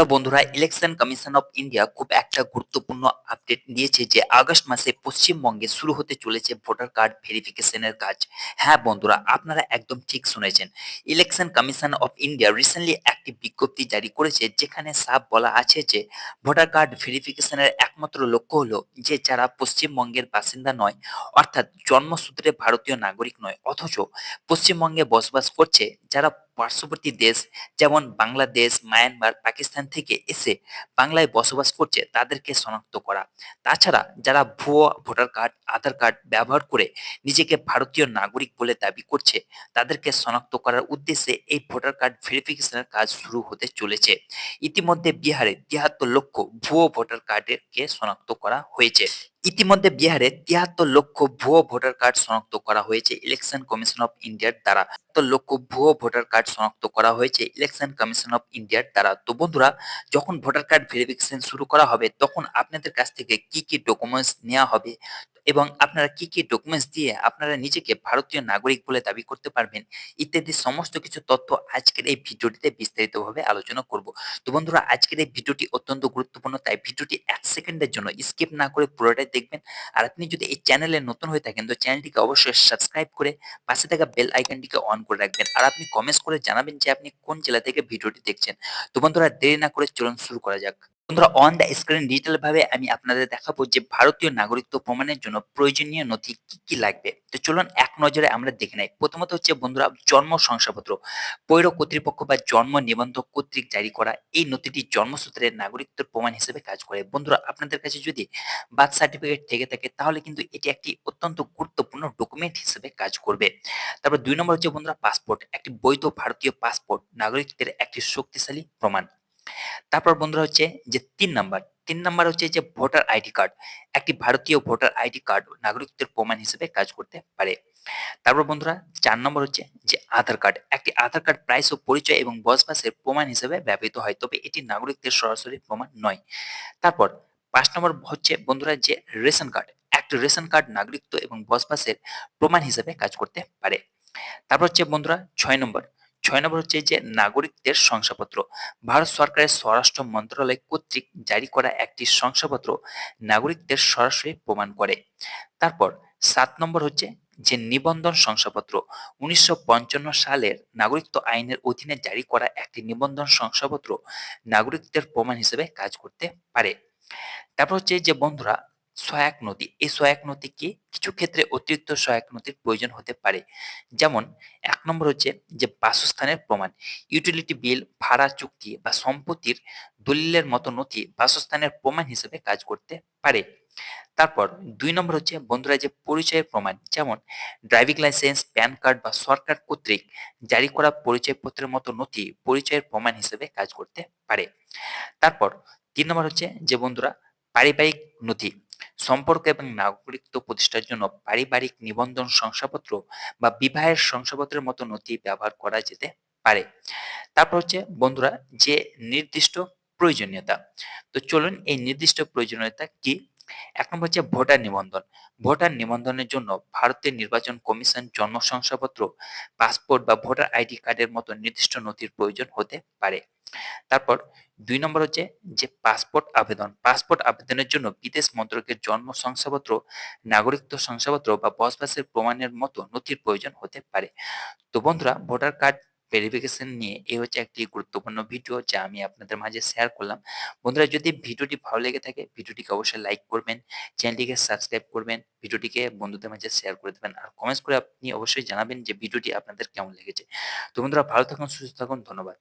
Hello বন্ধুরা election commission of India খুব একটা গুরুত্বপূর্ণ আপডেট দিয়েছে যে আগস্ট মাসে পশ্চিমবঙ্গে শুরু হতে চলেছে ভোটার কার্ড ভেরিফিকেশনের কাজ। হ্যাঁ বন্ধুরা, আপনারা একদম ঠিক শুনেছেন। Election commission of India recently একটি বিজ্ঞপ্তি জারি করেছে যেখানে সাফ বলা আছে যে ভোটার কার্ড ভেরিফিকেশনের একমাত্র লক্ষ্য হলো যে যারা পশ্চিমবঙ্গের বাসিন্দা নয়, অর্থাৎ জন্মসূত্রে ভারতীয় নাগরিক নয়, অথচ পশ্চিমবঙ্গে বসবাস করছে, যারা পার্শ্ববর্তী দেশ যেমন বাংলাদেশ, মায়ানমার, পাকিস্তান থেকে এসে বাংলায় বসবাস করছে, তাদেরকে শনাক্ত করা। তাছাড়া যারা ভুয়ো ভোটার কার্ড, আধার কার্ড ব্যবহার করে নিজেকে ভারতীয় নাগরিক বলে দাবি করছে, তাদেরকে শনাক্ত করার উদ্দেশ্যে এই ভোটার কার্ড ভেরিফিকেশনের কাজ শুরু হতে চলেছে। ইতিমধ্যে বিহারে তিয়াত্তর লক্ষ ভুয়ো ভোটার কার্ডেরকে শনাক্ত করা হয়েছে। ইতিমধ্যে বিহারে তিয়াত্তর লক্ষ ভুয়ো ভোটার কার্ড শনাক্ত করা হয়েছে ইলেকশন কমিশন অফ ইন্ডিয়ার দ্বারা। তো লক্ষ ভুয়ো ভোটার কার্ড শনাক্ত করা হয়েছে ইলেকশন কমিশন অফ ইন্ডিয়ার দ্বারা। তো বন্ধুরা, যখন ভোটার কার্ড ভেরিফিকেশন শুরু করা হবে, তখন আপনাদের কাছ থেকে কি কি ডকুমেন্টস নেওয়া হবে এবং আপনারা কি কি ডকুমেন্টস দিয়ে আপনারা নিজেকে ভারতীয় নাগরিক বলে দাবি করতে পারবেন, ইত্যাদি সমস্ত কিছু তথ্য আজকের এই ভিডিওটিতে বিস্তারিতভাবে আলোচনা করব। তো বন্ধুরা, আজকের এই ভিডিওটি অত্যন্ত গুরুত্বপূর্ণ, তাই ভিডিওটি এক সেকেন্ডের জন্য স্কিপ না করে পুরোটাই দেখবেন। আর আপনি যদি এই চ্যানেলে নতুন হয়ে থাকেন, তো চ্যানেলটিকে অবশ্যই সাবস্ক্রাইব করে পাশে থাকা বেল আইকনটিকে অন করে রাখবেন। আর আপনি কমেন্টস করে জানাবেন যে আপনি কোন জেলা থেকে ভিডিওটি দেখছেন। তো বন্ধুরা দেরি না করে চলুন শুরু করা যাক। বন্ধুরা অন দ্য স্ক্রিন ডিজিটাল ভাবে আমি আপনাদের দেখাবো যে ভারতীয় নাগরিকত্ব প্রমাণের জন্য প্রয়োজনীয় নথি কি কি লাগবে। তো চলুন এক নজরে আমরা দেখে নেই। প্রথমত হচ্ছে বন্ধুরা, জন্ম শংসাপত্র। পৌর কর্তৃপক্ষ বা জন্ম নিবন্ধক কর্তৃক জারি করা এই নথিটি জন্মসূত্রে নাগরিকত্বের প্রমাণ হিসেবে কাজ করে। বন্ধুরা, আপনাদের কাছে যদি বার্থ সার্টিফিকেট থেকে থাকে, তাহলে কিন্তু এটি একটি অত্যন্ত গুরুত্বপূর্ণ ডকুমেন্ট হিসেবে কাজ করবে। তারপর দুই নম্বর হচ্ছে বন্ধুরা পাসপোর্ট একটি বৈধ ভারতীয় পাসপোর্ট নাগরিকত্বের একটি শক্তিশালী প্রমাণ। তারপর বন্ধুরা হচ্ছে যে তিন নাম্বার তিন নাম্বার হচ্ছে যে ভোটার আইডি কার্ড। একটি ভারতীয় ভোটার আইডি কার্ড নাগরিকত্বের প্রমাণ হিসেবে কাজ করতে পারে। তারপর বন্ধুরা চার নম্বর হচ্ছে যে আধার কার্ড। একটি আধার কার্ড প্রাইস ও পরিচয় এবং বসবাসের প্রমাণ হিসেবে ব্যবহৃত হয়, তবে এটি নাগরিকদের সরাসরি প্রমাণ নয়। তারপর পাঁচ নম্বর হচ্ছে বন্ধুরা যে রেশন কার্ড। একটি রেশন কার্ড নাগরিকত্ব এবং বসবাসের প্রমাণ হিসেবে কাজ করতে পারে। তারপর হচ্ছে বন্ধুরা ছয় নম্বর ছয় নম্বর হচ্ছে যে নাগরিকদের শংসাপত্র। ভারত সরকারের স্বরাষ্ট্র মন্ত্রণালয় কর্তৃক জারি করা একটি শংসাপত্র নাগরিকদের সরাসরি প্রমাণ করে। তারপর সাত নম্বর হচ্ছে যে নিবন্ধন শংসাপত্র। উনিশশো পঞ্চান্ন সালের নাগরিকত্ব আইনের অধীনে জারি করা একটি নিবন্ধন শংসাপত্র নাগরিকদের প্রমাণ হিসেবে কাজ করতে পারে। তারপর হচ্ছে যে বন্ধুরা সহায়ক নথি। এই সহায়ক নথিকে কিছু ক্ষেত্রে অতিরিক্ত সহায়ক নথির প্রয়োজন হতে পারে। যেমন, এক নম্বর হচ্ছে যে বাসস্থানের প্রমাণ। ইউটিলিটি বিল ভাড়া চুক্তি বা সম্পত্তির দলিলের মতো নথি বাসস্থানের প্রমাণ হিসেবে কাজ করতে পারে। তারপর, দুই নম্বর হচ্ছে বন্ধুরা যে পরিচয়ের প্রমাণ। যেমন ড্রাইভিং লাইসেন্স প্যান কার্ড বা সরকার কর্তৃক জারি করা পরিচয়পত্রের মতো নথি পরিচয়ের প্রমাণ হিসেবে কাজ করতে পারে। তারপর, তিন নম্বর হচ্ছে যে বন্ধুরা পারিবারিক নথি। সম্পর্ক এবং নাগরিকত্ব প্রতিষ্ঠার জন্য পারিবারিক নিবন্ধন শংসাপত্র বা বিবাহের শংসাপত্রের মতো নথি ব্যবহার করা যেতে পারে। তারপর হচ্ছে, বন্ধুরা, যে নির্দিষ্ট প্রয়োজনীয়তা। তো চলুন এই নির্দিষ্ট প্রয়োজনীয়তা কি এক নম্বর হচ্ছে ভোটার নিবন্ধন। ভোটার নিবন্ধনের জন্য ভারতের নির্বাচন কমিশন জন্ম শংসাপত্র পাসপোর্ট বা ভোটার আইডি কার্ডের মতো নির্দিষ্ট নথির প্রয়োজন হতে পারে। তারপর দুই নম্বর হচ্ছে যে পাসপোর্ট আবেদন। পাসপোর্ট আবেদনের জন্য বিদেশ মন্ত্রকের জন্ম শংসাপত্র নাগরিকত্ব শংসাপত্র বা বসবাসের প্রমাণের মতো নথির প্রয়োজন হতে পারে। তো বন্ধুরা, ভোটার কার্ড ভেরিফিকেশন নিয়ে এই হচ্ছে একটি গুরুত্বপূর্ণ ভিডিও যা আমি আপনাদের মাঝে শেয়ার করলাম। বন্ধুরা, যদি ভিডিওটি ভালো লেগে থাকে ভিডিওটিকে অবশ্যই লাইক করবেন চ্যানেলটিকে সাবস্ক্রাইব করবেন ভিডিওটিকে বন্ধুদের মাঝে শেয়ার করে দেবেন, আর কমেন্টস করে আপনি অবশ্যই জানাবেন যে ভিডিওটি আপনাদের কেমন লেগেছে। তো বন্ধুরা, ভালো থাকুন, সুস্থ থাকুন, ধন্যবাদ।